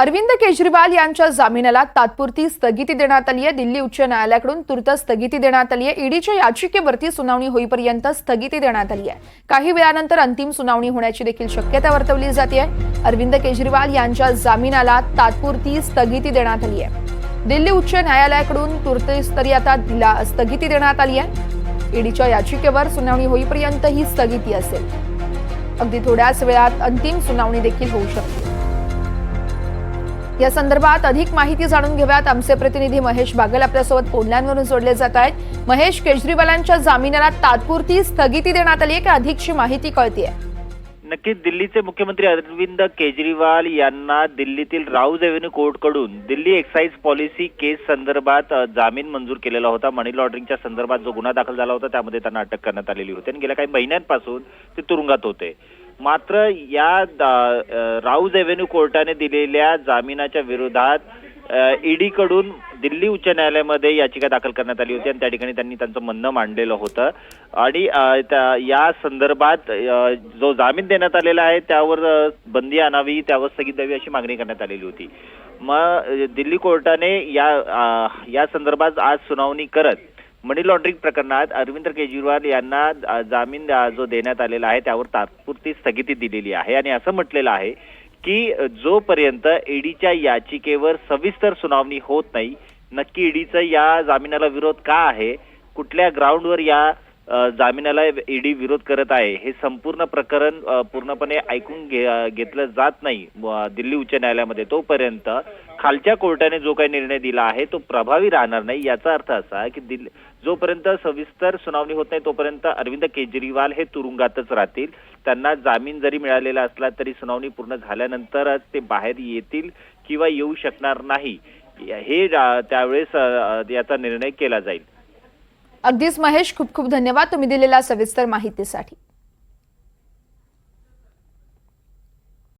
अरविंद केजरीवाल यांच्या जामिनाला तात्पुरती स्थगिती देण्यात आली आहे. दिल्ली उच्च न्यायालयाकडून तुर्त स्थगिती देण्यात आली आहे. ईडीच्या याचिकेवरती सुनावणी होईपर्यंत स्थगिती देण्यात आली आहे. काही वेळानंतर अंतिम सुनावणी होण्याची देखील शक्यता वर्तवली जाते. अरविंद केजरीवाल यांच्या जामिनाला तात्पुरती स्थगिती देण्यात आली आहे. दिल्ली उच्च न्यायालयाकडून तुर्तस्तरी आता दिला स्थगिती देण्यात आली आहे. ईडीच्या याचिकेवर सुनावणी होईपर्यंत ही स्थगिती असेल. अगदी थोड्याच वेळात अंतिम सुनावणी देखील होऊ शकते. या संदर्भात अधिक माहिती जाणून घेऊयात. आमचे प्रतिनिधी महेश बागल आपल्यासोबत फोनलाईनवरून जोडले जात आहेत. महेश केजरीवालांच्या जामिनाला तात्पुरती स्थगिती देण्यात आली आहे का? अधिकची माहिती कळतीये. नक्कीच दिल्लीचे मुख्यमंत्री अरविंद केजरीवाल यांना दिल्लीतील राऊज एव्हेन्यू कोर्टकडून दिल्ली एक्साईज पॉलिसी केस संदर्भात जामीन मंजूर केलेला होता. मनी लॉन्ड्रिंगच्या संदर्भात जो गुन्हा दाखल झाला होता त्यामध्ये त्यांना अटक करण्यात आलेली होती. आणि गेल्या काही महिन्यांपासून ते तुरुंगात होते. मात्र या दा- राऊज एव्हेन्यू कोर्टाने दिलेल्या जामिनाच्या विरोधात ईडी कडून दिल्ली उच्च न्यायालयामध्ये याचिका दाखल करण्यात आली होती आणि त्या ठिकाणी त्यांनी त्यांचं म्हणणं मांडलेलं होतं. आणि त्या- या संदर्भात जो जामीन देण्यात आलेला आहे त्यावर बंदी आणावी त्यावर स्थगित द्यावी अशी मागणी करण्यात आलेली होती. मग दिल्ली कोर्टाने या या संदर्भात आज सुनावणी करत मनी लॉन्ड्रिंग प्रकरणात अरविंद केजरीवाल यांना जामीन जो देण्यात आलेला आहे त्यावर तात्पुरती स्थगिती दिलेली आहे. आणि असं म्हटलेलं आहे की जोपर्यंत ईडीच्या याचिकेवर सविस्तर सुनावणी होत नाही नक्की ईडीचा या जामिनाला विरोध का आहे कुठल्या ग्राउंडवर या जामिनाला ईडी विरोध करत आहे. हे संपूर्ण प्रकरण पूर्णपणे ऐकून घे घेतलं जात नाही. दिल्ली उच्च न्यायालयामध्ये तोपर्यंत खालच्या कोर्टाने जो काही निर्णय दिला आहे तो प्रभावी राहणार नाही. याचा अर्थ असा की दिल्ली जोपर्यंत सविस्तर सुनावणी होत नाही तोपर्यंत अरविंद केजरीवाल हे तुरुंगातच राहतील. त्यांना जामीन जरी मिळालेला असला तरी सुनावणी पूर्ण झाल्यानंतरच ते बाहेर येतील किंवा येऊ शकणार नाही. हे त्यावेळेस याचा निर्णय केला जाईल. अगदीच महेश खूप खूप धन्यवाद तुम्ही दिलेल्या सविस्तर माहितीसाठी.